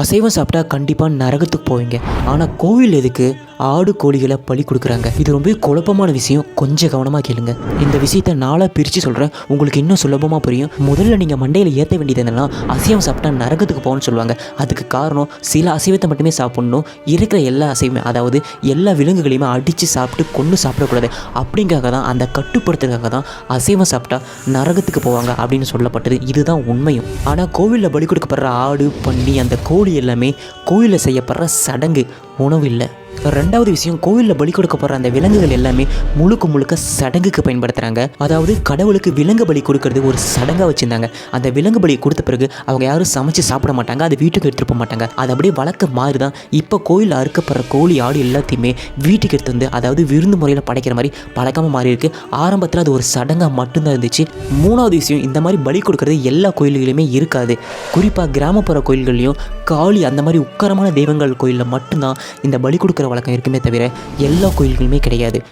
அசைவம் சாப்பிட்டா கண்டிப்பாக நரகத்துக்கு போவீங்க. ஆனால் கோவில் எதுக்கு? ஆடு கோழிகளை பலி கொடுக்குறாங்க. இது ரொம்ப குழப்பமான விஷயம். கொஞ்சம் கவனமாக கேளுங்க. இந்த விஷயத்தை நாளாக பிரித்து சொல்கிறேன் உங்களுக்கு இன்னும் சுலபமாக புரியும். முதல்ல நீங்கள் மண்டையில் ஏற்ற வேண்டியது என்னென்னா அசைவம் சாப்பிட்டா நரகத்துக்கு போகணும்னு சொல்லுவாங்க. அதுக்கு காரணம் சில அசைவத்தை மட்டுமே சாப்பிடணும். இருக்கிற எல்லா அசைவமே அதாவது எல்லா விலங்குகளையுமே அடித்து சாப்பிட்டு கொன்று சாப்பிடக்கூடாது. அப்படிங்காக தான் அந்த கட்டுப்படுத்துறதுக்காக தான் அசைவம் சாப்பிட்டா நரகத்துக்கு போவாங்க அப்படின்னு சொல்லப்பட்டது. இதுதான் உண்மையும். ஆனால் கோவிலில் பலி கொடுக்கப்படுற ஆடு பன்னி அந்த கோழி எல்லாமே கோயிலில் செய்யப்படுற சடங்கு. உணவு இல்லை. ரெண்டாவது விஷயம் கோவிலில் பலி கொடுக்கப்படுற அந்த விலங்குகள் எல்லாமே முழுக்க முழுக்க சடங்குக்கு பயன்படுத்துகிறாங்க அதாவது கடவுளுக்கு விலங்கு பலி கொடுக்கறது ஒரு சடங்காக வச்சுருந்தாங்க. அந்த விலங்கு பலி கொடுத்த பிறகு அவங்க யாரும் சமைச்சு சாப்பிட மாட்டாங்க அது வீட்டுக்கு எடுத்துகிட்டு போக மாட்டாங்க. அது அப்படியே வழக்க மாறி தான் இப்போ கோயிலில் அறுக்கப்படுற கோழி ஆடு எல்லாத்தையுமே வீட்டுக்கு எடுத்து வந்து அதாவது விருந்து முறையில் படைக்கிற மாதிரி பழக்கமாக மாறி இருக்கு ஆரம்பத்தில் அது ஒரு சடங்காக மட்டும்தான் இருந்துச்சு. மூணாவது விஷயம் இந்த மாதிரி பலி கொடுக்கறது எல்லா கோயில்களிலுமே இருக்காது. குறிப்பாக கிராமப்புற கோயில்கள்லையும் காளி அந்த மாதிரி உக்கரமான தெய்வங்கள் கோயிலில் மட்டும்தான் இந்த பலி கொடுக்குற வழக்கம் இருக்குமே தவிர எல்லா கோயில்களுமே கிடையாது.